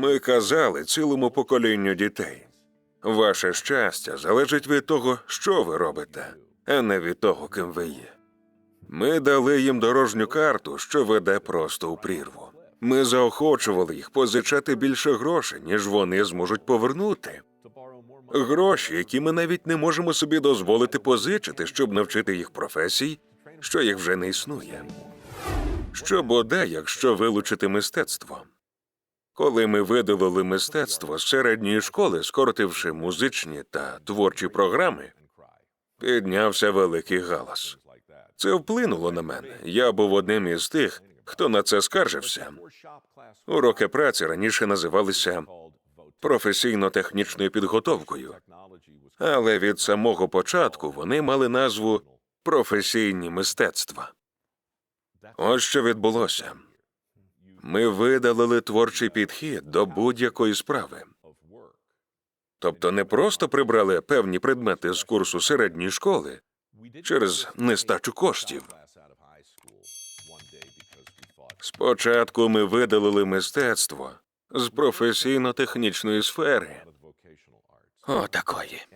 Ми казали цілому поколінню дітей. Ваше щастя залежить від того, що ви робите, а не від того, ким ви є. Ми дали їм дорожню карту, що веде просто у прірву. Ми заохочували їх позичати більше грошей, ніж вони зможуть повернути. Гроші, які ми навіть не можемо собі дозволити позичити, щоб навчити їх професій, що їх вже не існує. Що бодай, якщо вилучити мистецтво. Коли ми видалили мистецтво з середньої школи, скоротивши музичні та творчі програми, піднявся великий галас. Це вплинуло на мене. Я був одним із тих, хто на це скаржився. Уроки праці раніше називалися професійно-технічною підготовкою, але від самого початку вони мали назву професійні мистецтва. Ось що відбулося. Ми видалили творчий підхід до будь-якої справи. Тобто не просто прибрали певні предмети з курсу середньої школи через нестачу коштів. Спочатку ми видалили мистецтво з професійно-технічної сфери. О, такої.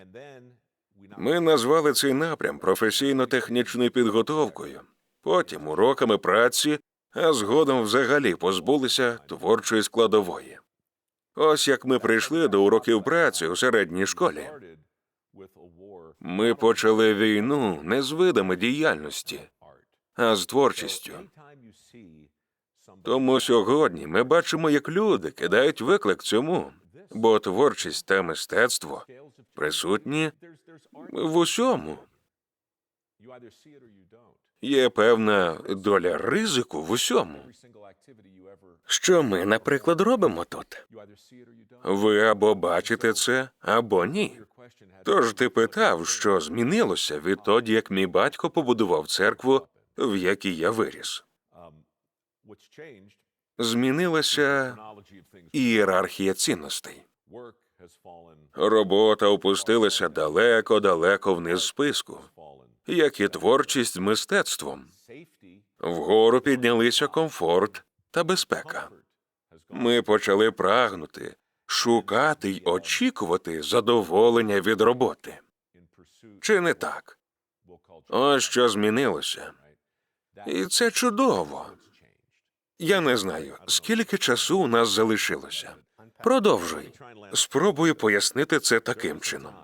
Ми назвали цей напрям професійно-технічною підготовкою, потім уроками праці, а згодом взагалі позбулися творчої складової. Ось як ми прийшли до уроків праці у середній школі. Ми почали війну не з видами діяльності, а з творчістю. Тому сьогодні ми бачимо, як люди кидають виклик цьому, бо творчість та мистецтво присутні в усьому. Є певна доля ризику в усьому. Що ми, наприклад, робимо тут? Ви або бачите це, або ні. Тож ти питав, що змінилося відтоді, як мій батько побудував церкву, в якій я виріс. Змінилася ієрархія цінностей. Робота опустилася далеко-далеко вниз списку, як і творчість з мистецтвом. Вгору піднялися комфорт та безпека. Ми почали прагнути, шукати й очікувати задоволення від роботи. Чи не так? Ось що змінилося. І це чудово. Я не знаю, скільки часу у нас залишилося. Продовжуй. Спробую пояснити це таким чином.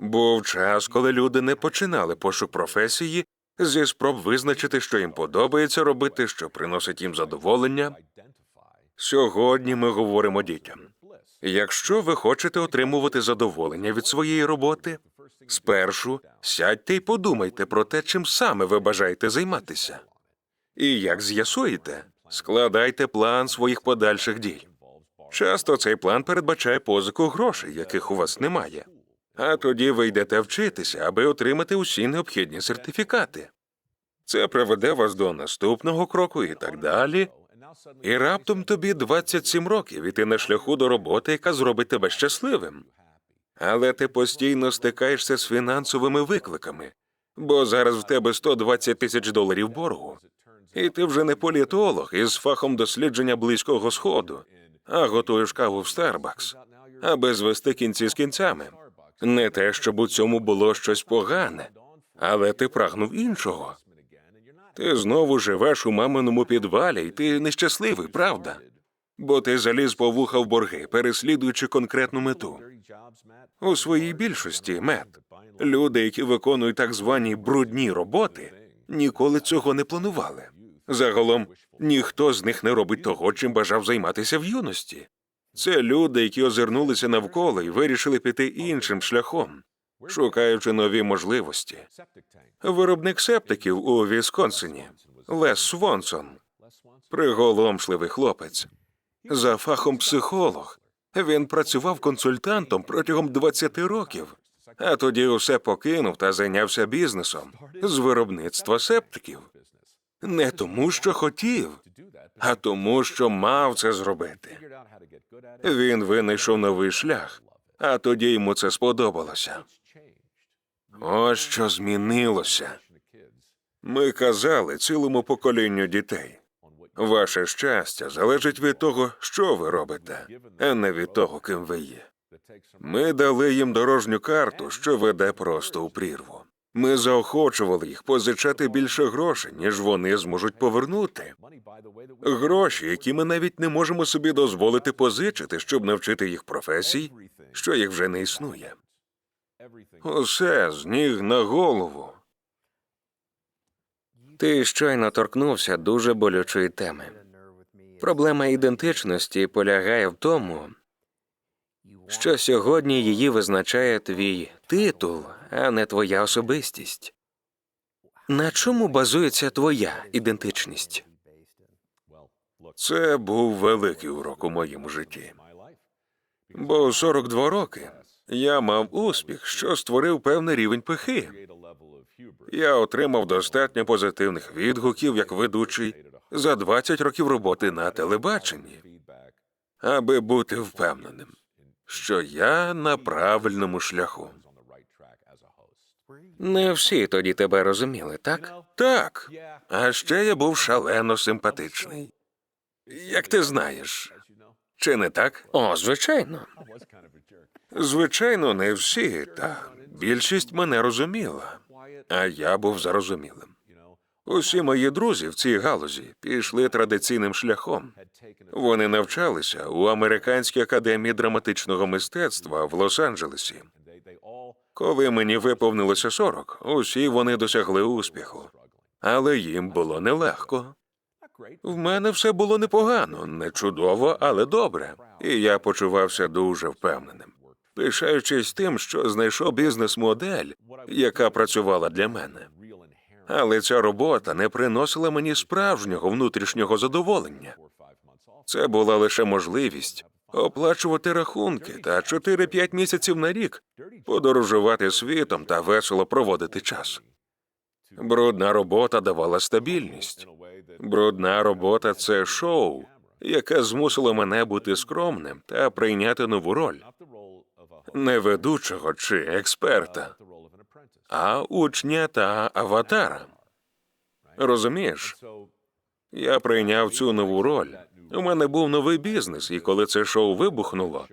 Був час, коли люди не починали пошук професії зі спроб визначити, що їм подобається робити, що приносить їм задоволення. Сьогодні ми говоримо дітям. Якщо ви хочете отримувати задоволення від своєї роботи, спершу сядьте і подумайте про те, чим саме ви бажаєте займатися. І як з'ясуєте, складайте план своїх подальших дій. Часто цей план передбачає позику грошей, яких у вас немає. А тоді ви йдете вчитися, аби отримати усі необхідні сертифікати. Це приведе вас до наступного кроку і так далі. І раптом тобі 27 років, і ти на шляху до роботи, яка зробить тебе щасливим. Але ти постійно стикаєшся з фінансовими викликами, бо зараз в тебе 120 тисяч доларів боргу, і ти вже не політолог із фахом дослідження близького сходу, а готуєш каву в Старбакс, аби звести кінці з кінцями. Не те, щоб у цьому було щось погане, але ти прагнув іншого. Ти знову живеш у маминому підвалі, і ти нещасливий, правда? Бо ти заліз по вуха в борги, переслідуючи конкретну мету. У своїй більшості мед люди, які виконують так звані брудні роботи, ніколи цього не планували. Загалом ніхто з них не робить того, чим бажав займатися в юності. Це люди, які озирнулися навколо і вирішили піти іншим шляхом, шукаючи нові можливості. Виробник септиків у Вісконсині Лес Свонсон, приголомшливий хлопець. За фахом психолог. Він працював консультантом протягом 20 років, а тоді усе покинув та зайнявся бізнесом з виробництва септиків. Не тому, що хотів, а тому, що мав це зробити. Він винайшов новий шлях, а тоді йому це сподобалося. Ось що змінилося. Ми казали цілому поколінню дітей. Ваше щастя залежить від того, що ви робите, а не від того, ким ви є. Ми дали їм дорожню карту, що веде просто у прірву. Ми заохочували їх позичати більше грошей, ніж вони зможуть повернути. Гроші, які ми навіть не можемо собі дозволити позичити, щоб навчити їх професій, що їх вже не існує. Усе з ніг на голову. Ти щойно торкнувся дуже болючої теми. Проблема ідентичності полягає в тому, що сьогодні її визначає твій титул, а не твоя особистість. На чому базується твоя ідентичність? Це був великий урок у моєму житті. Бо у 42 роки я мав успіх, що створив певний рівень пихи. Я отримав достатньо позитивних відгуків як ведучий за 20 років роботи на телебаченні, аби бути впевненим, що я на правильному шляху. Не всі тоді тебе розуміли, так? Так, а ще я був шалено симпатичний. Як ти знаєш, чи не так? О, звичайно. Звичайно, не всі, та більшість мене розуміла, а я був зарозумілим. Усі мої друзі в цій галузі пішли традиційним шляхом. Вони навчалися у американській академії драматичного мистецтва в Лос-Анджелесі. Коли мені виповнилося 40, усі вони досягли успіху, але їм було нелегко. В мене все було непогано, не чудово, але добре, і я почувався дуже впевненим, пишаючись тим, що знайшов бізнес-модель, яка працювала для мене. Але ця робота не приносила мені справжнього внутрішнього задоволення. Це була лише можливість оплачувати рахунки та 4-5 місяців на рік подорожувати світом та весело проводити час. Брудна робота давала стабільність. Брудна робота це шоу, яке змусило мене бути скромним та прийняти нову роль не ведучого чи експерта, а учня та аватара. Розумієш, я прийняв цю нову роль. У мене був новий бізнес, і коли це шоу вибухнуло,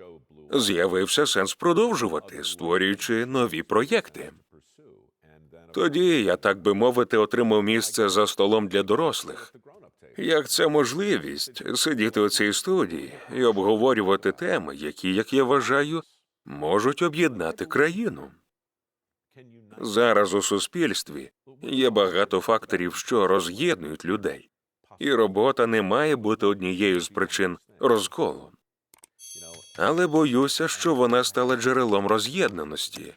з'явився сенс продовжувати, створюючи нові проєкти. Тоді я, так би мовити, отримав місце за столом для дорослих. Як це можливість сидіти у цій студії і обговорювати теми, які, як я вважаю, можуть об'єднати країну. Зараз у суспільстві є багато факторів, що роз'єднують людей, і робота не має бути однією з причин розколу. Але боюся, що вона стала джерелом роз'єднаності,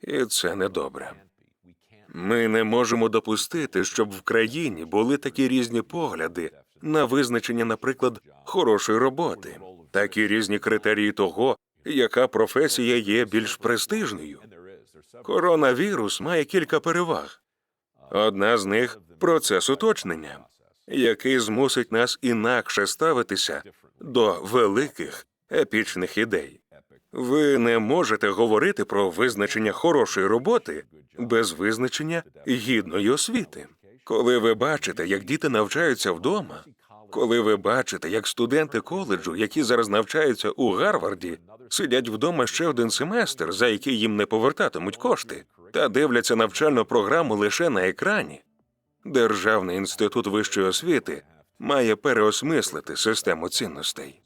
і це недобре. Ми не можемо допустити, щоб в країні були такі різні погляди на визначення, наприклад, хорошої роботи, такі різні критерії того, яка професія є більш престижною. Коронавірус має кілька переваг. Одна з них процес уточнення, який змусить нас інакше ставитися до великих епічних ідей. Ви не можете говорити про визначення хорошої роботи без визначення гідної освіти. Коли ви бачите, як діти навчаються вдома, коли ви бачите, як студенти коледжу, які зараз навчаються у Гарварді, сидять вдома ще один семестр, за який їм не повертатимуть кошти, та дивляться навчальну програму лише на екрані. Державний інститут вищої освіти має переосмислити систему цінностей.